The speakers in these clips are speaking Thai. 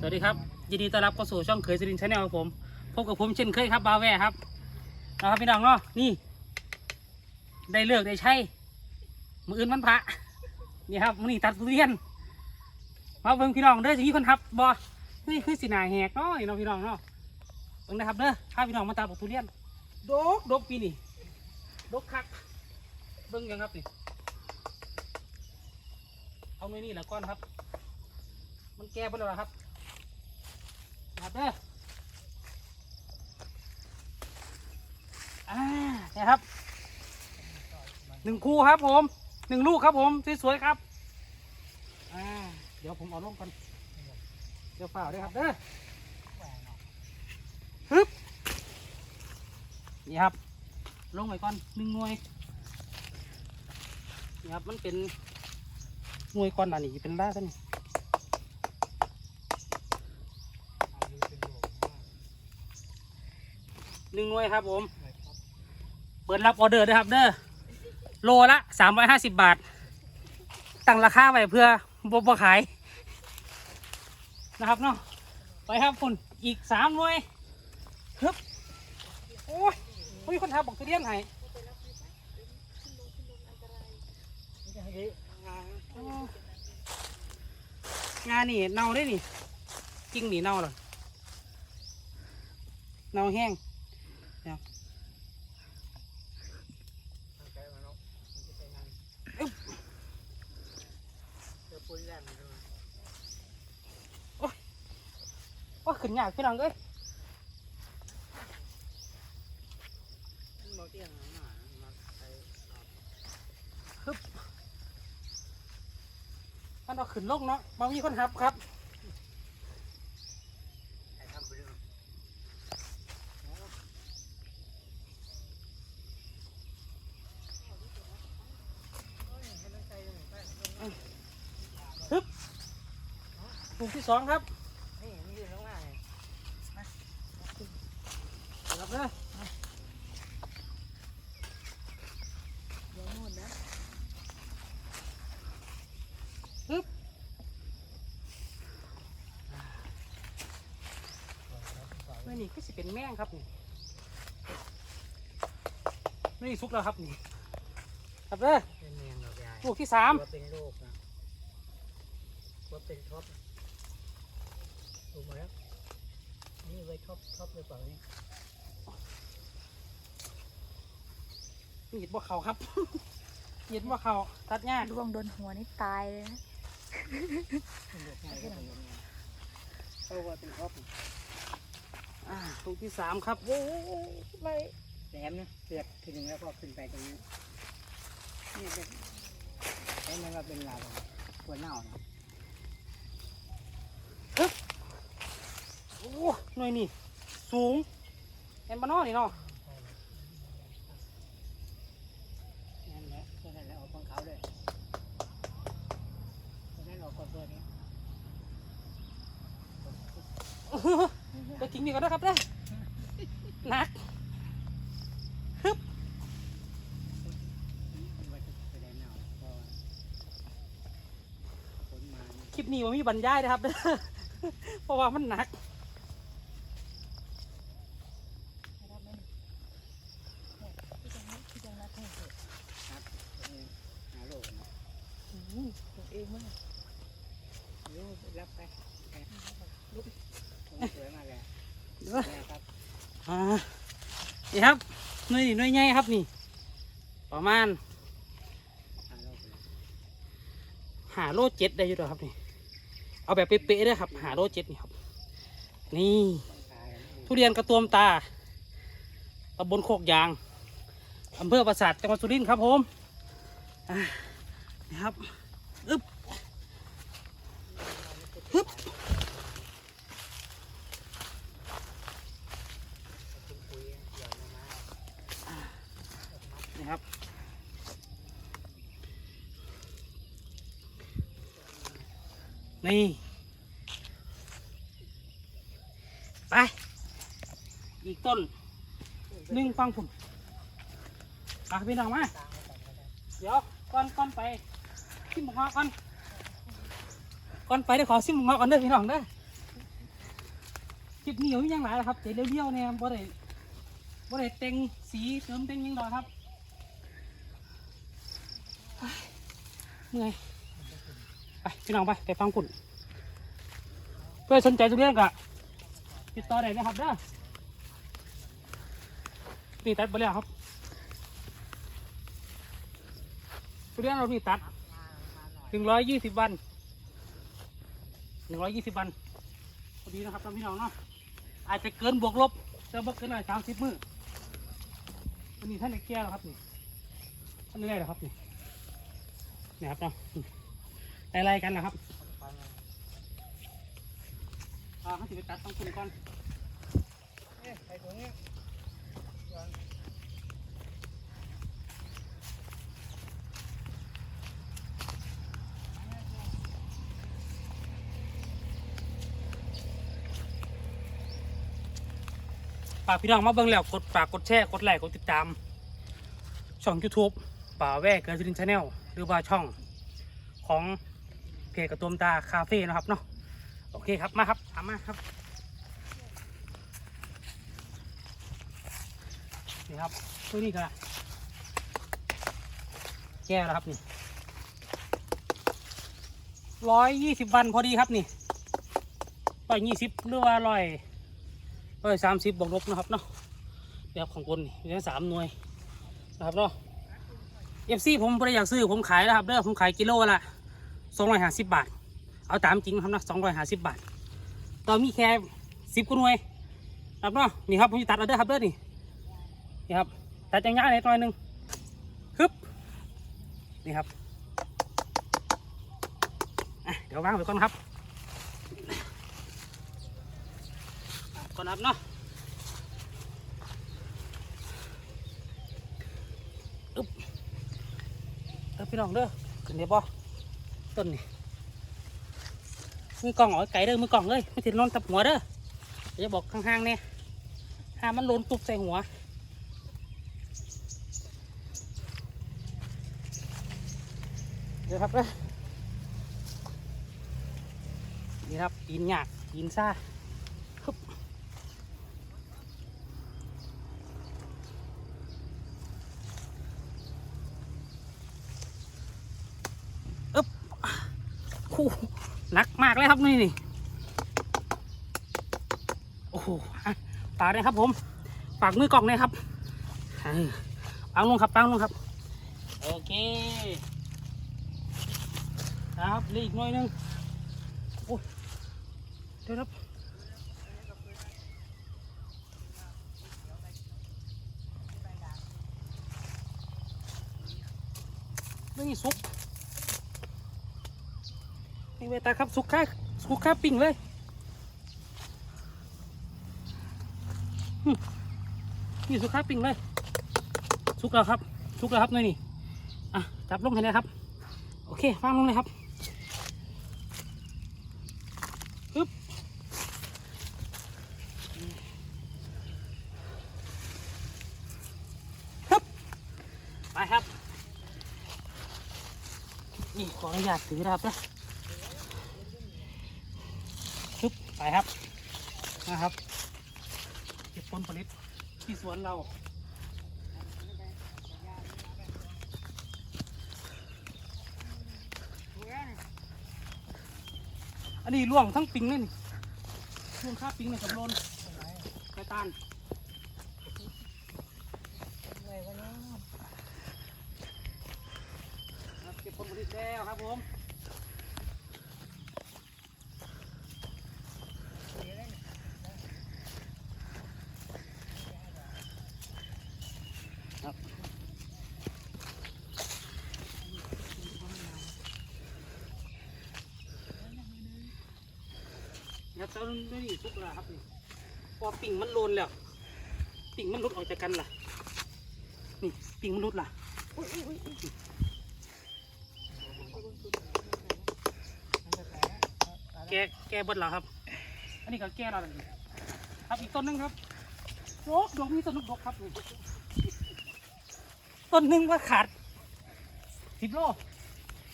สวัสดีครับยินดีต้อนรับเข้าสู่ช่องเคยสรินชาแนลครับผมพบกับผมเช่นเคยครับบาแวร์ครับนะครับพี่น้องเนาะนี่ ได้เลือกได้ใช้มืออื่นมันพระนี่ครับมือนี่ตัดทุเรียนมาเบิ่งพี่น้องเด้อจะมีคนทับบอนี่คือสีหนาแหกเนาะนี่เนาะพี่น้องเนาะเบิ่งนะครับเด้อพาพี่น้องมาตามปลูกทุเรียนดกดกปีนี่ดกคักเบิ่งยังครับนี่เอาไว้นี่แหละก้อนครับ มันแก่ไปแล้วครับ ครับเด้ออ่าเนี่ยครับหนึ่งคู่ครับผมหนึ่งลูกครับผมสวยๆครับอ่าเดี๋ยวผมเอาลงก่อนเดี๋ยวเปล่าด้วยครับเด้อฮึบนี่ครับ ลงไว้ก่อนหนึ่งหน่วยนี่ครับมันเป็นหน่วยก่อนอันนี้เป็นล่าซะนี่ หนึ่งหน่วยครับผม เปิดรับออเดอร์ด้วยครับเด้อโลละสามร้อยห้าสิบบาท ตั้งราคาไว้เพื่อบบขาย นะครับเนาะไปครับคุณอีกสามหน่วยฮึบโอ้ยมีคนทำบอกทุเรียนให้งานนี่เน่าได้นี่จริงนี่เน่าเหรอเน่าแห้งเนี่ยอึ๊บโอ้ยโอ้ย ขึ้นยากพี่น้องเอ้ยฮึบมันเอาขึ้นลงเนาะมามีคนหับครับฮึบลูกที่สองครับครับเด้อฮึบ นี่นี่ก็สิเป็นแมงครับนี่นี่สุกแล้วครับนี่ครับเด้อเป็นแมงดอกใหญ่ลูกที่สามว่าเป็นโรคนะว่าเป็นท็อปนะถูกไหมครับนี่ไว้ท็อปท็อปหรือเปล่านี่มีดบ่เขาครับมีดบ่เขาตัดยากดวงโดนหัวนี่ตายเลยนะเป็นโรคง่ายก็เป็นโรคง่ายเอาว่าเป็นครับอ่า ลูกที่สามครับโอ้ยไรแหลมนะเปลือกทีหนึ่งแล้วก็ขึ้นไปตรงนี้นี่เป็นแล้วมันก็เป็นลาวตัวเน่านะโอ้หน่วยนี่สูงเห็นปะเนาะนี่เนาะ นั่นแหละตัวนั้นแหละออกของเขาเลยตัวนั้นออกก่อนตัวนี้ มีก็ได้ครับเด้อนักฮึบคลิปนี้ว่ามีบรรยายนะครับเด้อเพราะว่ามันหนัก ครับตัวนี้หาโรคนะ ตัวเองมั้ง รู้รับไปไปลุกสวยมากเลย เด้อ เนี่ยครับ อ่านี่ครับ หน่วยนี่หน่วยใหญ่ครับนี่ ประมาณหาโลเจ็ดได้อยู่แล้วครับนี่ เอาแบบเป๊ะๆเลยครับ หาโลเจ็ดนี่ครับ นี่ ทุเรียนกระตวมตาตำบลโคกยางอำเภอปราสาทจังหวัดสุรินทร์ครับผมนี่ครับฮึบ คุณคุยหย่อนลงมา นี่ครับ นี่ ไป อีกต้นหนึ่งฟังผมอะพี่น้องมาตามเดี๋ยวก่อนก่อนไปซิมหมกฮอก่อนก่อนไปเดี๋ยวขอซิมหมกฮอก่อนเด้อพี่น้องเด้อลิปนี้มีอย่างไรครับเจ๊เลี้ยวเนี่ยบ่ได้บ่ได้แต่งสีเติมแต่งยังดอกครับเฮ้ยเมื่อยไป พี่น้องไปไปฟังคุณเพื่อสนใจทุเรียนกะติดต่อได้นะครับเด้อนี่ตัดไปแล้วครับทุเรียนเรานี่ตัดหนึ่งร้อยยี่สิบวันหนึ่งร้อยยี่สิบวันพอดีนะครับท่นพี่น้องเนาะอาจจะเกินบวกลบจะบ่เกินหน่อยสามสิบมื้ออันนี้ท่านได้แก้วครับนี่ท่านได้แล้วครับนี่นี่ครับเนาะ ได้ไรกันนะครับอ่าเขาจะไปตัดต้องคุณก่อนเอ๊ะใส่ถุงนี้ก่อนฝากพี่น้องมาเบิ่งแล้วกดฝากกดแชร์กดไลค์กดติดตาม ช่อง YouTube ป่าแวกเกิร์ลซินชาแนลหรือว่าช่องของเพ จกระตุ้มตาคาเฟ่นะครับเนาะโอเคครับมาครับตามมาครับนี่ครับตัวนี้ก็แก้แล้วครับนี่ร้อยยี่สิบวันพอดีครับนี่ร้อยยี่สิบหรือว่าร้อยร้อยสามสิบบวกลบนะครับเนาะแบบของคนนี่มีทั้งสามหน่วยนะครับเนาะเอฟซีผมไม่ได้อยากซื้อผมขายนะครับเด้อผมขายกิโลละ สองร้อยห้าสิบบาท เอาตามจริงนะครับนะสองร้อยห้าสิบบาทตอนมีแค่สิบกว่าหน่วยนะครับเนาะนี่ครับผมจะตัดเอาเด้อครับเด้อนี่นี่ครับตัดจังง่ายๆหน่อยหนึงฮึบนี่ครับเดี๋ยววางไว้ก่อนครับก่อนนะครับเนาะอึ๊บเออพี่น้องเด้อขึ้นเดี๋ยวบ่ ต้นนี่มือกล่องอ๋อไก่เด้อมือกล่องเลยไม่ติดนอนตับหัวเด้อเดี๋ยวจะบอกข้างๆเนี่ยห้ามันโลนตุบใส่หัวเดี๋ยวครับเด้อนี่ครับปีนหยากปีนซ่า คู่หนักมากเลย ครับนี่นี่โอ้โหอะฝากเลยครับ ผมฝากมือกล่องเลยครับปังลงครับปังลงครับ โอเคนะครับเหลืออีกหน่อยนึงโอ้ยเดี๋ยวครับนี่ซุปนี่เวตาครับสุกค่า สุกคาปิ้งเลยนี่สุกคาปิ้งเลย สุกแล้วครับ สุกแล้วครับนี่นี่อะจับลงให้นะครับ โอเควางลงเลยครับปึ๊บฮึบไปครับ นี่ขออนุญาตถือนะครับนะ ชุบ ไปครับนะครับเก็บผลผลิตที่สวนเราอันนี้ล่วงทั้งปิงเลยนี่ล่วงข้าปิงเลยกับโลนไก่ตานเนาะครับเก็บผลผลิตแล้วครับผม ครับตอนนี้ทุกแล้วครับนี่พอปิ่งมันโลนแล้ว ปิ่งมันหลุดออกจากกันล่ะ นี่ปิ่งมันหลุดล่ะแกแกบดแล้วครับ อันนี้ก็แกเราเลยครับอีกต้นหนึงครับโดกดอกมีต้นลูกดกครับนี่ต้นหนึงว่าขาดสิบโล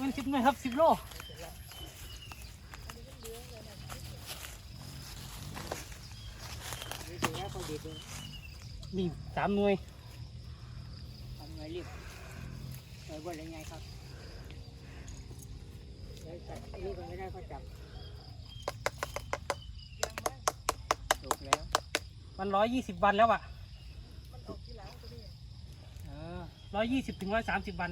เป็นสิบหน่วยครับสิบโล ดีด้วยนี่สามหน่วยทำไงรีบไปว่าอะไรไงครับเดี๋ยวจับอันนี้ก็ไม่ได้ก็จับถูกแล้ว มันร้อยยี่สิบวันแล้วอะเออร้อยยี่สิบถึงร้อยสามสิบวัน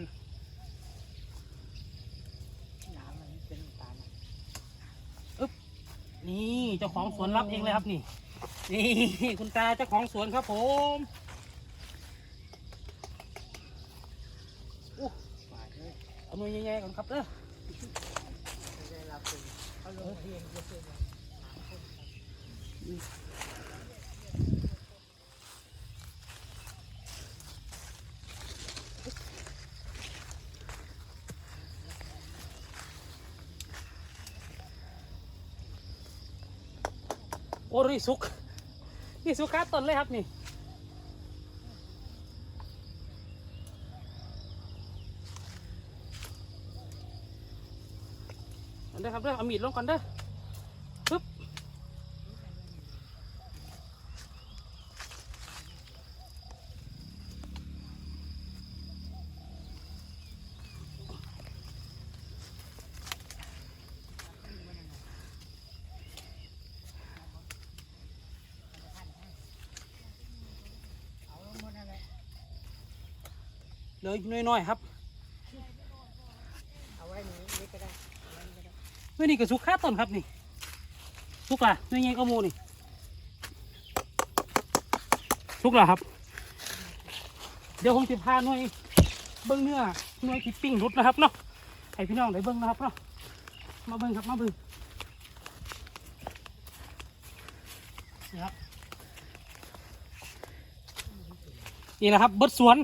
น้ำมันเป็นน้ำตาลนี่เจ้าของสวนรับเองเลยครับนี่ นี่คุณตาเจ้าของสวนครับผมฝาเลยเอาหน่วยใหญ่ๆก่อนครับเด้อไม่ได้รับเป็นเขาลงเพียงเยอะๆเลยหาคนครับโอ้นี่สุก นี่สุขาต้นเลยครับนี่เอาเด้อครับเด้อเอามีดลงก่อนเด้อ ลยน้อยๆครับเอาไว้นี้นี่ก็ได้เอาไว้นี่ก็ได้เฮ้ยนี่ก็สุกคาต้นครับนี่สุกล่ะหน่วยใหญ่ก็มูนี่สุกล่ะครับ เดี๋ยวผมจะพาหน่วยเบิ้งเนื้อหน่วยที่ปิ้งรุดนะครับเนาะให้พี่น้องได้เบิ้งนะครับเนาะมาเบิ้งครับมาเบิ้งนี่ครับนี่แหละครับเบิดสวน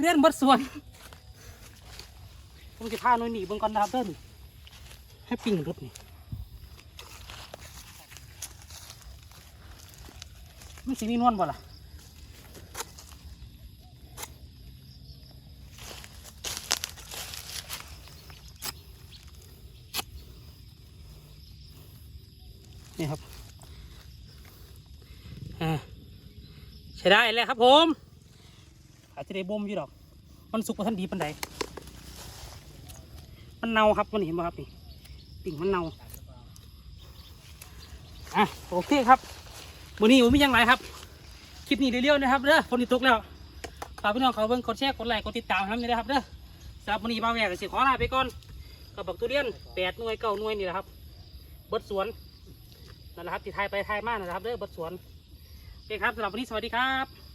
เรียนเบิดสวนผมจะพาหน่วยหนีเบิ้งก่อนนะครับเด้อนี่ให้ปิ้งรุดนี่มันสีมีนวลบ่ล่ะนี่ครับ อ่า ใช้ได้แล้วครับผม อาจจะได้บ่มอยู่ดอก มันสุกกว่าท่านดีปันใดมันเน่าครับมันเห็นไหมครับนี่ปิ่งมันเน่าอะโอเคครับวันนี้ผมมีอย่างไรครับ คลิปนี้เรื่อยๆนะครับเด้อฝนตกแล้วฝากพี่น้องเขาเบิ่งกดแชร์กดไลค์กดติดตามให้ด้วยนะครับเด้อสำหรับวันนี้บ้าวแหวกสิขอลาไปก่อนกับบักทุเรียนแปดหน่วยเก้าหน่วยนี่แหละครับเบิดสวนนั่นแหละครับที่ไทยไปไทยมากนั่นแหละครับเด้อเบิดสวนโอเคครับสำหรับวันนี้สวัสดีครับ